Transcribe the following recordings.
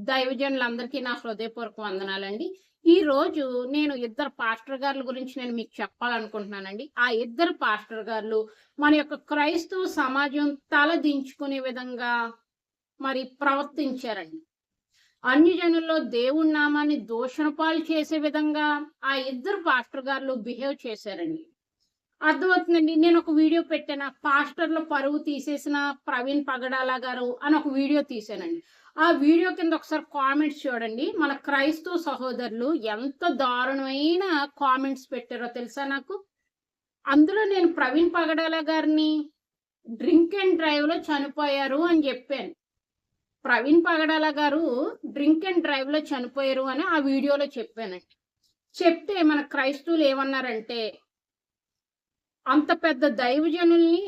దైవజనులందరికీ నా హృదయపూర్వక వందనాలండి. ఈ రోజు నేను ఇద్దరు పాస్టర్ గార్ల గురించి నేను మీకు చెప్పాలనుకుంటున్నానండి. ఆ ఇద్దరు పాస్టర్ గార్లు మన యొక్క క్రైస్తవ సమాజం తలదించుకునే విధంగా మరి ప్రవర్తించారండి. అన్యజనుల్లో దేవుడి నామాన్ని దూషణ పాలు చేసే విధంగా ఆ ఇద్దరు పాస్టర్ గార్లు బిహేవ్ చేశారండి. అర్థమవుతుందండి. నేను ఒక వీడియో పెట్టాను. పాస్టర్‌ల పరువు తీసేసిన ప్రవీణ్ పగడాల గారు అని ఒక వీడియో తీశానండి. ఆ వీడియో కింద ఒకసారి కామెంట్స్ చూడండి. మన క్రైస్తవ సహోదరులు ఎంత దారుణమైన కామెంట్స్ పెట్టారో తెలుసా నాకు? అందులో నేను ప్రవీణ్ పగడాల గారిని డ్రింక్ అండ్ డ్రైవ్‌లో చనిపోయారు అని చెప్పాను ప్రవీణ్ పగడాల గారు డ్రింక్ అండ్ డ్రైవ్‌లో చనిపోయారు అని ఆ వీడియోలో చెప్పానండి. చెప్తే మన క్రైస్తవులు ఏమన్నారంటే అంత పెద్ద దైవజనుల్ని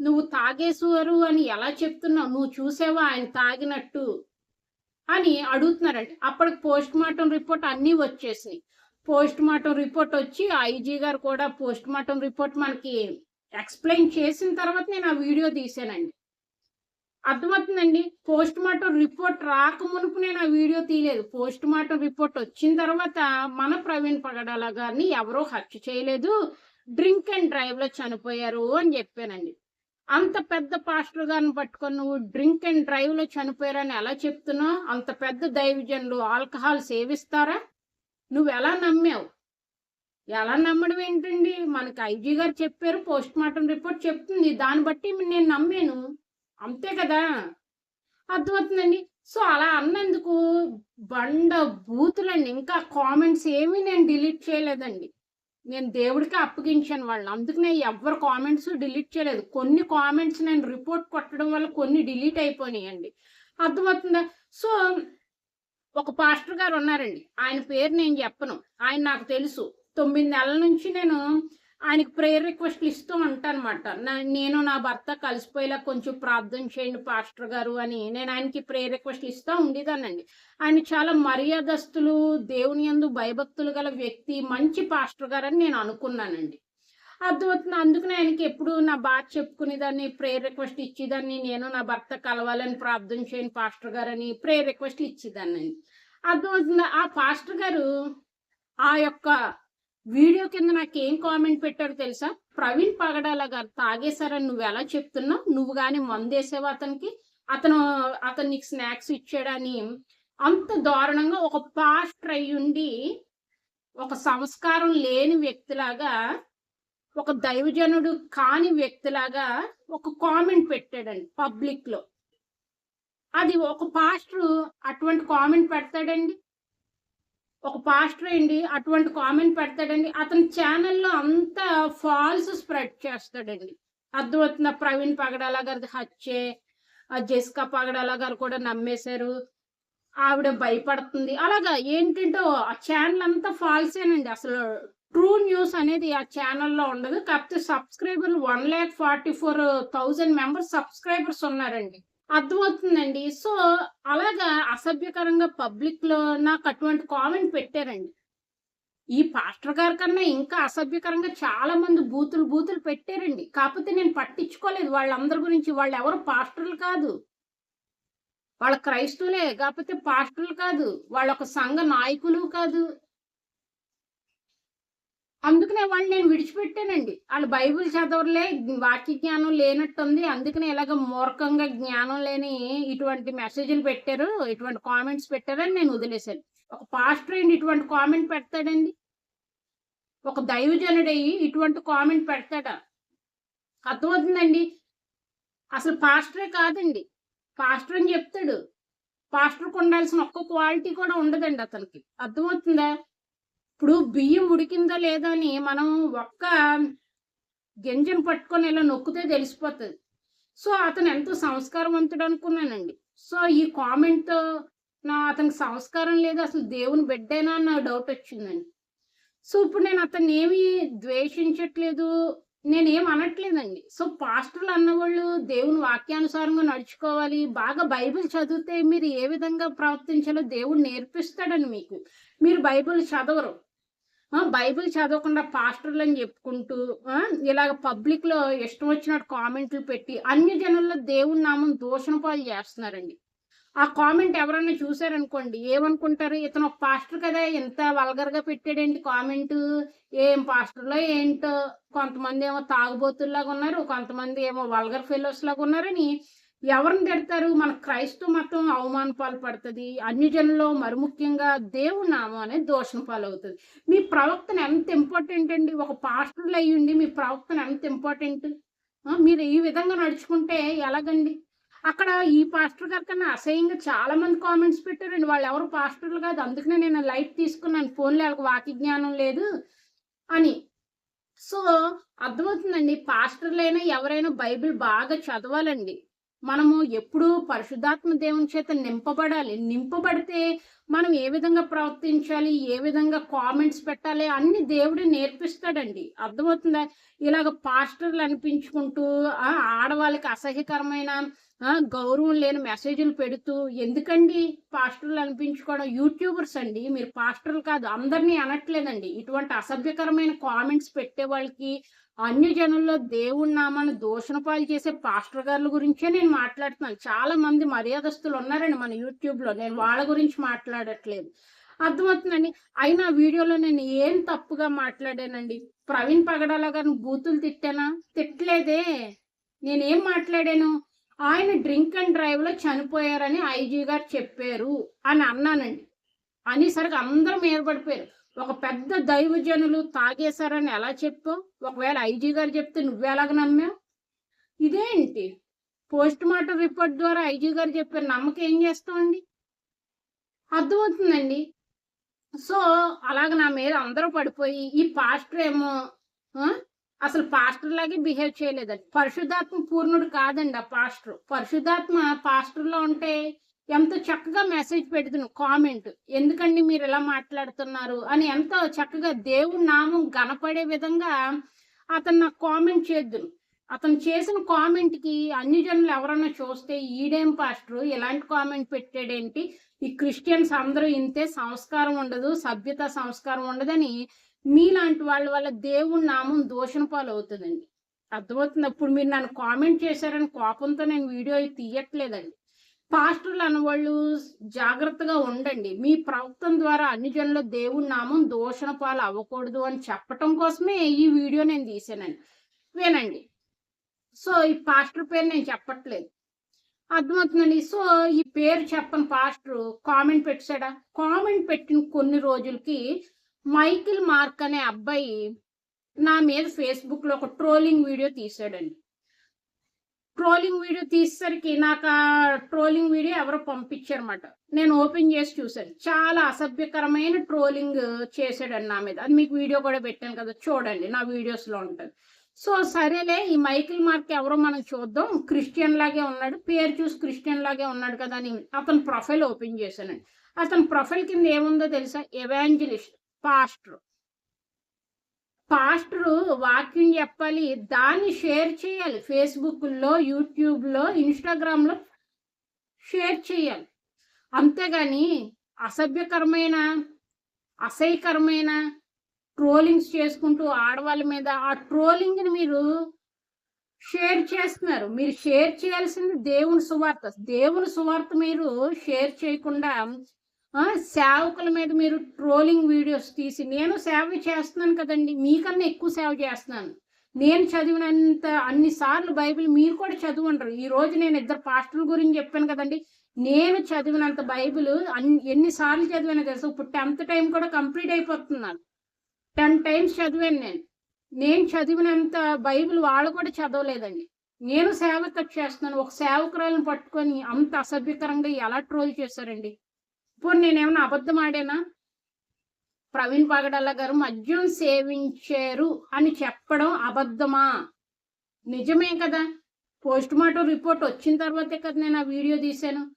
నువ్వు తాగేసువరు అని ఎలా చెప్తున్నావు? నువ్వు చూసావా ఆయన తాగినట్టు? అని అడుగుతున్నారండి. అప్పటికి పోస్ట్‌మార్టం రిపోర్ట్ అన్నీ వచ్చేసినాయి. పోస్ట్‌మార్టం రిపోర్ట్ వచ్చి ఐజీ గారు కూడా పోస్ట్‌మార్టం రిపోర్ట్ మనకి ఎక్స్‌ప్లెయిన్ చేసిన తర్వాత నేను ఆ వీడియో తీసానండి అర్థమవుతుందండి. పోస్ట్‌మార్టం రిపోర్ట్ రాకమునుపు నేను ఆ వీడియో తీయలేదు. పోస్ట్‌మార్టం రిపోర్ట్ వచ్చిన తర్వాత మన ప్రవీణ్ పగడాల గారిని ఎవరో హత్య చేయలేదు. డ్రింక్ అండ్ డ్రైవ్‌లో చనిపోయారు అని చెప్పానండి అంత పెద్ద పాస్టర్ గారిని పట్టుకొని నువ్వు డ్రింక్ అండ్ డ్రైవ్‌లో చనిపోయారని ఎలా చెప్తున్నావు? అంత పెద్ద దైవజనులు ఆల్కహాల్ సేవిస్తారా? నువ్వు ఎలా నమ్మావు? ఎలా నమ్మడం ఏంటండి? మనకి ఐజీ గారు చెప్పారు. పోస్ట్‌మార్టం రిపోర్ట్ చెప్తుంది. దాన్ని బట్టి నేను నమ్మాను. అంతే కదా! అర్థమవుతుందండి. సో, అలా అన్నందుకు బండ బూతులండి. ఇంకా కామెంట్స్ ఏమీ నేను డిలీట్ చేయలేదండి. నేను దేవుడికి అప్పగించాను వాళ్ళు అందుకనే ఎవ్వరి కామెంట్స్ డిలీట్ చేయలేదు. కొన్ని కామెంట్స్ నేను రిపోర్ట్ కొట్టడం వల్ల కొన్ని డిలీట్ అయిపోయినాయండి. అర్థమవుతుందా? సో, ఒక పాస్టర్ గారు ఉన్నారండి. ఆయన పేరు నేను చెప్పను. ఆయన నాకు తెలుసు. తొమ్మిది నెలల నుంచి నేను ఆయనకి ప్రేయర్ రిక్వెస్ట్‌లు ఇస్తూ ఉంటానమాట నా నేను నా భర్త కలిసిపోయేలా కొంచెం ప్రార్థన చేయండి పాస్టర్ గారు అని నేను ఆయనకి ప్రేయర్ రిక్వెస్ట్‌లు ఇస్తూ ఉండేదానండి ఆయన చాలా మర్యాదస్తులు, దేవుని యందు భయభక్తులు గల వ్యక్తి, మంచి పాస్టర్ గారని నేను అనుకున్నానండి. అర్థమవుతుంది అందుకనే ఆయనకి ఎప్పుడు నా బాధ చెప్పుకునేదాన్ని, ప్రేయర్ రిక్వెస్ట్ ఇచ్చేదాన్ని. నేను నా భర్త కలవాలని ప్రార్థన చేయండి పాస్టర్ గారని ప్రేయర్ రిక్వెస్ట్ ఇచ్చేదాన్ని అర్థమవుతుంది ఆ పాస్టర్ గారు ఆ యొక్క వీడియో కింద నాకు ఏం కామెంట్ పెట్టారు తెలుసా? ప్రవీణ్ పగడాల గారు తాగేశారని ఎలా చెప్తున్నావు? నువ్వు కానీ మందేసావు అతనికి? అతను అతనికి స్నాక్స్ ఇచ్చాడని అంత దారుణంగా ఒక పాస్టర్ అయ్యుండి, ఒక సంస్కారం లేని వ్యక్తిలాగా, ఒక దైవజనుడు కాని వ్యక్తిలాగా ఒక కామెంట్ పెట్టాడండి పబ్లిక్‌లో. అది ఒక పాస్టరు అటువంటి కామెంట్ పెడతాడండి? ఒక పాస్టర్ అండి అటువంటి కామెంట్ పెడతాడండి. అతని ఛానల్లో అంతా ఫాల్స్ స్ప్రెడ్ చేస్తాడండి. అర్థమవుతుందా? ప్రవీణ్ పగడాల గారిది హత్యే. ఆ జెసికా పగడాల గారు కూడా నమ్మేశారు. ఆవిడ భయపడుతుంది. అలాగా ఏంటంటో ఆ ఛానల్ అంతా ఫాల్సేనండి. అసలు ట్రూ న్యూస్ అనేది ఆ ఛానెల్‌లో ఉండదు. కాకపోతే సబ్‌స్క్రైబర్లు 1,44,000 మెంబర్స్ సబ్‌స్క్రైబర్స్ ఉన్నారండి. అర్థమవుతుందండి. సో, అలాగా అసభ్యకరంగా పబ్లిక్‌లో నాకు అటువంటి కామెంట్ పెట్టారండి. ఈ పాస్టర్ గారి కన్నా ఇంకా అసభ్యకరంగా చాలా మంది బూతులు, బూతులు పెట్టారండి. కాకపోతే నేను పట్టించుకోలేదు వాళ్ళందరి గురించి. వాళ్ళు ఎవరు పాస్టర్‌లు కాదు. వాళ్ళ క్రైస్తవులే. కాకపోతే పాస్టర్‌లు కాదు. వాళ్ళ ఒక సంఘ నాయకులు కాదు. అందుకనే వాళ్ళు నేను విడిచిపెట్టానండి. వాళ్ళు బైబిల్ చదవరులే, వాక్య జ్ఞానం లేనట్టుంది. అందుకనే ఇలాగ మూర్ఖంగా జ్ఞానం లేని ఇటువంటి మెసేజ్‌లు పెట్టారు. ఇటువంటి కామెంట్స్ పెట్టారని నేను వదిలేసాను. ఒక పాస్టర్ అయ్యుండి ఇటువంటి కామెంట్ పెడతాడండి? ఒక దైవజనుడయ్యి ఇటువంటి కామెంట్ పెడతాడా? అర్థమవుతుందండి. అసలు పాస్టరే కాదండి. పాస్టర్ అని చెప్తాడు. పాస్టర్‌కి ఉండాల్సిన ఒక్క క్వాలిటీ కూడా ఉండదండి అతనికి. అర్థమవుతుందా? ఇప్పుడు బియ్యం ఉడికిందో లేదో అని మనం ఒక్క గింజను పట్టుకొని ఇలా నొక్కితే తెలిసిపోతుంది సో, అతను ఎంతో సంస్కారవంతుడు అనుకున్నానండి. సో, ఈ కామెంట్‌తో నా అతనికి సంస్కారం లేదు. అసలు దేవుని బిడ్డేనా అన్న డౌట్ వచ్చిందండి. సో, ఇప్పుడు నేను అతన్నేమి ద్వేషించట్లేదు. నేనేం అనట్లేదండి. సో, పాస్టర్‌లు అన్నవాళ్ళు దేవుని వాక్యానుసారంగా నడుచుకోవాలి. బాగా బైబిల్ చదివితే మీరు ఏ విధంగా ప్రవర్తించాలో దేవుడు నేర్పిస్తాడని మీకు. మీరు బైబిల్ చదవరు. ఆ! బైబిల్ చదవకుండా పాస్టర్లు అని చెప్పుకుంటూ ఇలాగ పబ్లిక్‌లో ఇష్టం వచ్చినట్టు కామెంట్లు పెట్టి అన్యజనుల్లో దేవుని నామం దూషణ పాలు చేస్తున్నారండి. ఆ కామెంట్ ఎవరన్నా చూసారనుకోండి ఏమనుకుంటారు ఇతను ఒక పాస్టర్ కదా ఎంత వల్గర్గా పెట్టాడేంటి కామెంట్ ఏం పాస్టర్లో ఏంటో కొంతమంది ఏమో తాగుబోతుల్లాగా ఉన్నారు కొంతమంది ఏమో వల్గర్ ఫెలోస్ లాగా ఉన్నారని ఎవరిని తిడతారు? మన క్రైస్తవ మతం అవమాన పాలు పడుతుంది. అన్యజనులో జనుల్లో మరి ముఖ్యంగా దేవుడి నామం అనేది దోషణ పాలు అవుతుంది మీ ప్రవక్తన ఎంత ఇంపార్టెంట్ అండి? ఒక పాస్టర్లు అయ్యండి మీ ప్రవక్తన ఎంత ఇంపార్టెంట్ మీరు ఈ విధంగా నడుచుకుంటే ఎలాగండి? అక్కడ ఈ పాస్టర్ గారి కన్నా అసహ్యంగా చాలా మంది కామెంట్స్ పెట్టారండి. వాళ్ళు ఎవరు పాస్టర్లు కాదు. అందుకనే నేను లైట్ తీసుకున్నాను. ఫోన్లో వాళ్ళకి వాకి జ్ఞానం లేదు అని. సో అర్థమవుతుందండి. పాస్టర్లైనా ఎవరైనా బైబిల్ బాగా చదవాలండి. మనము ఎప్పుడూ పరిశుద్ధాత్మ దేవుని చేత నింపబడాలి. నింపబడితే మనం ఏ విధంగా ప్రవర్తించాలి? ఏ విధంగా కామెంట్స్ పెట్టాలి? అన్ని దేవుడు నేర్పిస్తాడండి. అర్థమవుతుందా? ఇలాగ పాస్టర్లు అనిపించుకుంటూ ఆడవాళ్ళకి అసహ్యకరమైన గౌరవం లేని మెసేజ్లు పెడుతూ ఎందుకండి పాస్టర్లు అనిపించుకోవడం? యూట్యూబర్స్ అండి. మీరు పాస్టర్లు కాదు అందరినీ అనట్లేదండి. ఇటువంటి అసభ్యకరమైన కామెంట్స్ పెట్టే వాళ్ళకి అన్యజనుల్లో దేవుడి నామాన్ని దూషణపాలు చేసే పాస్టర్ గారుల గురించే నేను మాట్లాడుతున్నాను. చాలా మంది మర్యాదస్తులు ఉన్నారండి మన యూట్యూబ్లో. నేను వాళ్ళ గురించి మాట్లాడట్లేదు. అర్థమవుతుందండి? అయినా వీడియోలో నేను ఏం తప్పుగా మాట్లాడానండి? ప్రవీణ్ పగడాల గారిని బూతులు తిట్టానా? తిట్టలేదే. నేనేం మాట్లాడాను? ఆయన డ్రింక్ అండ్ డ్రైవ్లో చనిపోయారని ఐజీ గారు చెప్పారు అని అన్నానండి. అనేసరికి అందరూ ఏర్పడిపోయారు. ఒక పెద్ద దైవజనులు తాగేశారని ఎలా చెప్పావు? ఒకవేళ ఐజీ గారు చెప్తే నువ్వెలాగ నమ్మావు? ఇదేంటి? పోస్ట్ మార్టం రిపోర్ట్ ద్వారా ఐజీ గారు చెప్పారు నమ్మకం ఏం చేస్తామండి అర్థమవుతుందండి. సో అలాగ నా మీద అందరూ పడిపోయి ఈ పాస్టర్ ఏమో అసలు పాస్టర్ లాగే బిహేవ్ చేయలేదండి. పరిశుద్ధాత్మ పూర్ణుడు కాదండి ఆ పాస్టర్. పరిశుద్ధాత్మ పాస్టర్లో ఉంటే ఎంతో చక్కగా మెసేజ్ పెడుతును కామెంట్ ఎందుకండి మీరు ఇలా మాట్లాడుతున్నారు? అని ఎంతో చక్కగా దేవుడి నామం గనపడే విధంగా అతను నాకు కామెంట్ చేద్దును. అతను చేసిన కామెంట్కి అన్ని జనులు ఎవరన్నా చూస్తే ఈడేం పాస్టర్ ఇలాంటి కామెంట్ పెట్టాడేంటి? ఈ క్రిస్టియన్స్ అందరూ ఇంతే సంస్కారం ఉండదు సభ్యత సంస్కారం ఉండదని మీలాంటి వాళ్ళ వల్ల దేవుడి నామం దోషణ పాలు అవుతుందండి అర్థమవుతుంది? అప్పుడు మీరు నన్ను కామెంట్ చేశారని కోపంతో నేను వీడియో తీయట్లేదండి. పాస్టర్లు అనవాళ్ళు జాగ్రత్తగా ఉండండి. మీ ప్రవక్తం ద్వారా అన్ని జనుల దేవుడి నామం దూషణ పాలు అవ్వకూడదు అని చెప్పటం కోసమే ఈ వీడియో నేను తీసానండి. వినండి. సో ఈ పాస్టర్ పేరు నేను చెప్పట్లేదు. అర్థమవుతుందండి. సో ఈ పేరు చెప్పని పాస్టర్ కామెంట్ పెట్టాడా? కామెంట్ పెట్టిన కొన్ని రోజులకి మైకిల్ మార్క్ అనే అబ్బాయి నా మీద ఫేస్బుక్లో ఒక ట్రోలింగ్ వీడియో తీసాడండి. ట్రోలింగ్ వీడియో తీసేసరికి నాకు ఆ ట్రోలింగ్ వీడియో ఎవరో పంపించారన్నమాట. నేను ఓపెన్ చేసి చూశాను. చాలా అసభ్యకరమైన ట్రోలింగ్ చేశాడండి నా మీద. అది మీకు వీడియో కూడా పెట్టాను కదా చూడండి నా వీడియోస్లో ఉంటుంది. సో సరేలే ఈ మైకిల్ మార్క్ ఎవరో మనం చూద్దాం. క్రిస్టియన్ లాగే ఉన్నాడు. పేరు చూసి క్రిస్టియన్ లాగే ఉన్నాడు కదా అని అతని ప్రొఫైల్ ఓపెన్ చేశానండి. అతని ప్రొఫైల్ కింద ఏముందో తెలుసా? Evangelist pastor. పాస్టరు వాక్యం చెప్పాలి దాన్ని షేర్ చేయాలి. ఫేస్బుక్లో యూట్యూబ్లో ఇన్స్టాగ్రామ్లో షేర్ చేయాలి. అంతేగాని అసభ్యకరమైన అసహ్యకరమైన ట్రోలింగ్స్ చేసుకుంటూ ఆడవాళ్ళ మీద ఆ ట్రోలింగ్ని మీరు షేర్ చేస్తున్నారు. మీరు షేర్ చేయాల్సింది దేవుని సువార్త. దేవుని సువార్త మీరు షేర్ చేయకుండా సేవకుల మీద మీరు ట్రోలింగ్ వీడియోస్ తీసి నేను సేవ చేస్తున్నాను కదండి మీకన్నా ఎక్కువ సేవ చేస్తున్నాను. నేను చదివినంత అన్ని సార్లు బైబిల్ మీరు కూడా చదువుండరు. ఈ రోజు నేను ఇద్దరు పాస్టర్ల గురించి చెప్పాను కదండి నేను చదివినంత బైబిల్ అన్ని ఎన్నిసార్లు చదివానో తెలుసు? ఇప్పుడు టెన్త్ టైం కూడా కంప్లీట్ అయిపోతున్నాను టెన్ టైమ్స్ చదివాను నేను. నేను చదివినంత బైబిల్ వాళ్ళు కూడా చదవలేదండి. నేను సేవకు చేస్తున్నాను. ఒక సేవకురాలను పట్టుకొని అంత అసభ్యకరంగా ఎలా ట్రోల్ చేశారండి? ఇప్పుడు నేనేమన్నా అబద్ధం ఆడానా ప్రవీణ్ పగడల్ల గారు మద్యం సేవించారు అని చెప్పడం అబద్ధమా? నిజమే కదా. పోస్ట్ మార్టం రిపోర్ట్ వచ్చిన తర్వాతే కదా నేను ఆ వీడియో తీశాను.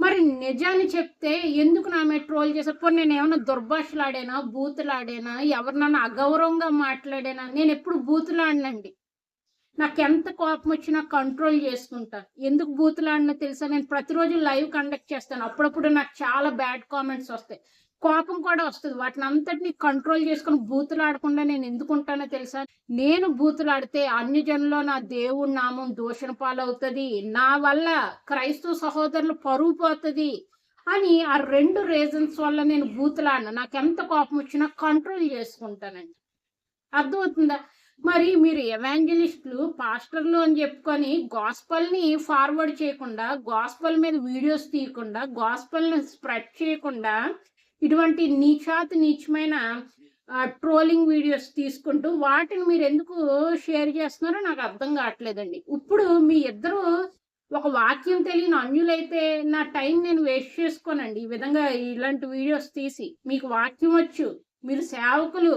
మరి నిజాన్ని చెప్తే ఎందుకు నా మీద ట్రోల్ చేశారు? పోనీ నేను ఏమైనా దుర్భాషలాడానా? బూతులాడానా? ఎవరినన్నా అగౌరవంగా మాట్లాడానా? నేను ఎప్పుడు బూతులాడినండి. నాకు ఎంత కోపం వచ్చినా కంట్రోల్ చేసుకుంటాను ఎందుకు బూతులాడినా తెలుసా? నేను ప్రతిరోజు లైవ్ కండక్ట్ చేస్తాను. అప్పుడప్పుడు నాకు చాలా బ్యాడ్ కామెంట్స్ వస్తాయి. కోపం కూడా వస్తుంది. వాటిని అంతటిని కంట్రోల్ చేసుకుని బూతులు ఆడకుండా నేను ఎందుకుంటానో తెలుసా? నేను బూతులు ఆడితే అన్ని నా దేవుడి నామం దూషణ పాలవుతుంది. నా వల్ల క్రైస్తవ సహోదరులు పరువు పోతుంది అని ఆ రెండు రీజన్స్ వల్ల నేను బూతులాడిన. నాకు ఎంత కోపం వచ్చినా కంట్రోల్ చేసుకుంటానండి. అర్థమవుతుందా? మరి మీరు ఎవాంజలిస్టులు పాస్టర్లు అని చెప్పుకొని గాస్పల్ని ఫార్వర్డ్ చేయకుండా గాస్పల్ మీద వీడియోస్ తీయకుండా గాస్పల్ని స్ప్రెడ్ చేయకుండా ఇటువంటి నీచాతి నీచమైన ట్రోలింగ్ వీడియోస్ తీసుకుంటూ వాటిని మీరు ఎందుకు షేర్ చేస్తున్నారో నాకు అర్థం కావట్లేదండి. ఇప్పుడు మీ ఇద్దరు ఒక వాక్యం తెలియని అన్యులైతే నా టైం నేను వేస్ట్ చేసుకోనండి. ఈ విధంగా ఇలాంటి వీడియోస్ తీసి మీకు వాక్యం వచ్చు. మీరు సేవకులు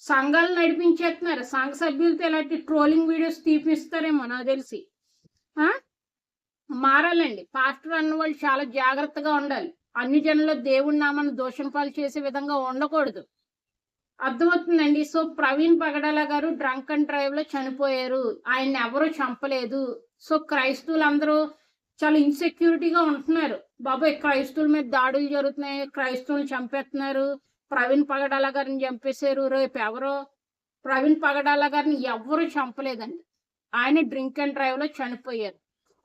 సంఘాలు నడిపించేస్తున్నారు సంఘ సభ్యులతో ఇలాంటి ట్రోలింగ్ వీడియోస్ తీపిస్తారేమో నాకు తెలిసి. మారాలండి. పాస్టర్ అన్న వాళ్ళు చాలా జాగ్రత్తగా ఉండాలి. అన్ని జనంలో దేవుడి నామను దోషం పాలు చేసే విధంగా ఉండకూడదు. అర్థమవుతుందండి? సో ప్రవీణ్ పగడాల గారు డ్రంక్ అండ్ డ్రైవ్లో చనిపోయారు. ఆయన ఎవరు చంపలేదు. సో క్రైస్తవులందరూ చాలా ఇన్సెక్యూరిటీగా ఉంటున్నారు. బాబాయ్ క్రైస్తవుల మీద దాడులు జరుగుతున్నాయి. క్రైస్తవులు చంపేస్తున్నారు ప్రవీణ్ పగడాల గారిని చంపేశారు. రేపు ఎవరో ప్రవీణ్ పగడాల గారిని ఎవరు చంపలేదండి. ఆయన డ్రింక్ అండ్ డ్రైవ్లో చనిపోయారు.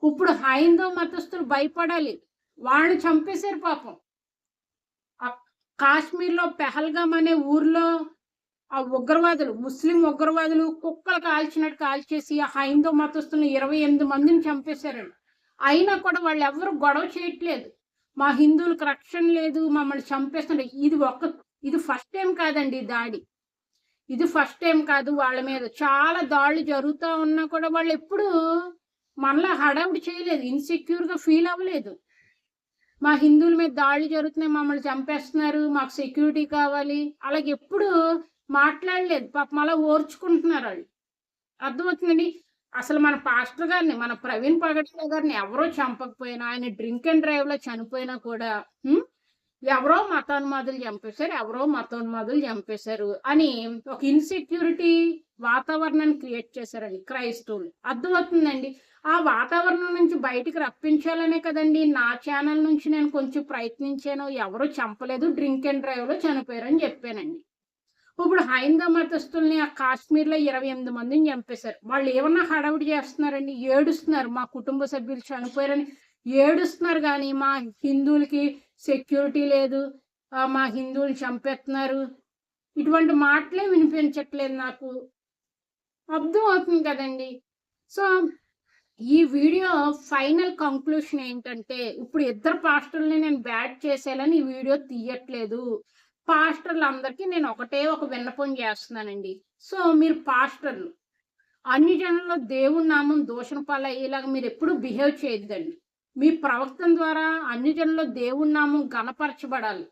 ఇప్పుడు హైందవ మతస్థులు భయపడాలి. వాళ్ళని చంపేశారు పాపం. కాశ్మీర్లో పెహల్గాం అనే ఊర్లో ఆ ఉగ్రవాదులు ముస్లిం ఉగ్రవాదులు కుక్కలు కాల్చినట్టు కాల్చేసి ఆ హైందవ మతస్థులను ఇరవై ఎనిమిది మందిని చంపేశారండి. అయినా కూడా వాళ్ళు ఎవరు గొడవ చేయట్లేదు. మా హిందువులకు రక్షణ లేదు మమ్మల్ని చంపేస్తున్నారు. ఇది ఒక ఇది ఫస్ట్ టైం కాదండి దాడి. ఇది ఫస్ట్ టైం కాదు వాళ్ళ మీద. చాలా దాడులు జరుగుతూ ఉన్నా కూడా వాళ్ళు ఎప్పుడు మనలా హడావుడి చేయలేదు. ఇన్సెక్యూర్గా ఫీల్ అవ్వలేదు. మా హిందువుల మీద దాడులు జరుగుతున్నాయి మమ్మల్ని చంపేస్తున్నారు మాకు సెక్యూరిటీ కావాలి. అలాగే ఎప్పుడు మాట్లాడలేదు. పాపం అలా ఓర్చుకుంటున్నారు వాళ్ళు. అర్థమవుతుందండి? అసలు మన పాస్టర్ గారిని మన ప్రవీణ్ పగట్ల గారిని ఎవరో చంపకపోయినా ఆయన డ్రింక్ అండ్ డ్రైవ్లో చనిపోయినా కూడా ఎవరో మతోన్మాదులు చంపేశారు ఎవరో మతోన్మాదులు చంపేశారు అని ఒక ఇన్సెక్యూరిటీ వాతావరణాన్ని క్రియేట్ చేశారండి క్రైస్తవులు. అర్థమవుతుందండి? ఆ వాతావరణం నుంచి బయటికి రప్పించాలనే కదండి. నా ఛానల్ నుంచి నేను కొంచెం ప్రయత్నించాను ఎవరు చంపలేదు డ్రింక్ అండ్ డ్రైవ్లో చనిపోయారని చెప్పానండి. ఇప్పుడు హైందవ మతస్థుల్ని ఆ కాశ్మీర్లో ఇరవై ఎనిమిది మందిని చంపేశారు. వాళ్ళు ఏమన్నా హడావిడి చేస్తున్నారండి? ఏడుస్తున్నారు. మా కుటుంబ సభ్యులు చనిపోయారని ఏడుస్తున్నారు కానీ మా హిందువులకి సెక్యూరిటీ లేదు. మా హిందువులు చంపేస్తున్నారు ఇటువంటి మాటలే వినిపించట్లేదు నాకు. అర్థం అవుతుంది కదండి. సో ఈ వీడియో ఫైనల్ కంక్లూషన్ ఏంటంటే ఇప్పుడు ఇద్దరు పాస్టర్ని నేను బ్యాడ్ చేసేయాలని ఈ వీడియో తీయట్లేదు. పాస్టర్లు అందరికీ నేను ఒకటే ఒక విన్నపం చేస్తున్నానండి. సో మీరు పాస్టర్లు అన్ని జనంలో దేవుడి నామం దోషణ పాలయ్యేలాగా మీరు ఎప్పుడు బిహేవ్ చేయొద్దండి. మీ ప్రవక్తం ద్వారా అన్ని జనంలో దేవుడి నామం గణపరచబడాలి.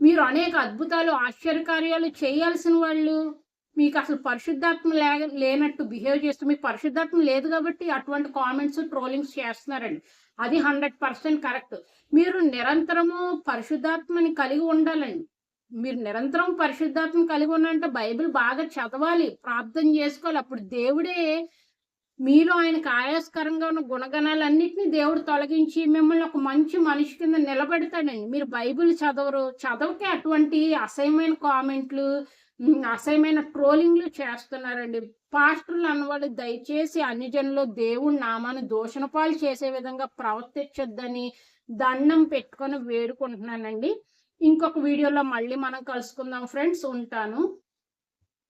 మీరు అనేక అద్భుతాలు ఆశ్చర్యకార్యాలు చేయాల్సిన వాళ్ళు. మీకు అసలు పరిశుద్ధాత్మ లే లేనట్టు బిహేవ్ చేస్తూ మీకు పరిశుద్ధాత్మ లేదు కాబట్టి అటువంటి కామెంట్స్ ట్రోలింగ్స్ చేస్తున్నారండి. అది హండ్రెడ్ పర్సెంట్ కరెక్ట్. మీరు నిరంతరము పరిశుద్ధాత్మని కలిగి ఉండాలండి. మీరు నిరంతరం పరిశుద్ధాత్మ కలిగి ఉన్నారంటే బైబిల్ బాగా చదవాలి ప్రార్థన చేసుకోవాలి. అప్పుడు దేవుడే మీలో ఆయనకు ఆయాస్కరంగా ఉన్న గుణగణాలన్నింటినీ దేవుడు తొలగించి మిమ్మల్ని ఒక మంచి మనిషి కింద నిలబెడతాడండి. మీరు బైబిల్ చదవరు చదవకే అటువంటి అసహ్యమైన కామెంట్లు అసహ్యమైన ట్రోలింగ్లు చేస్తున్నారండి. పాస్టర్లు అన్నవాళ్ళు దయచేసి అన్ని జనులు దేవుడి నామాన్ని దోషణపాలు చేసే విధంగా ప్రవర్తించొద్దని దండం పెట్టుకొని వేడుకుంటున్నానండి. ఇంకొక వీడియోలో మళ్ళీ మనం కలుసుకుందాం ఫ్రెండ్స్ ఉంటాను.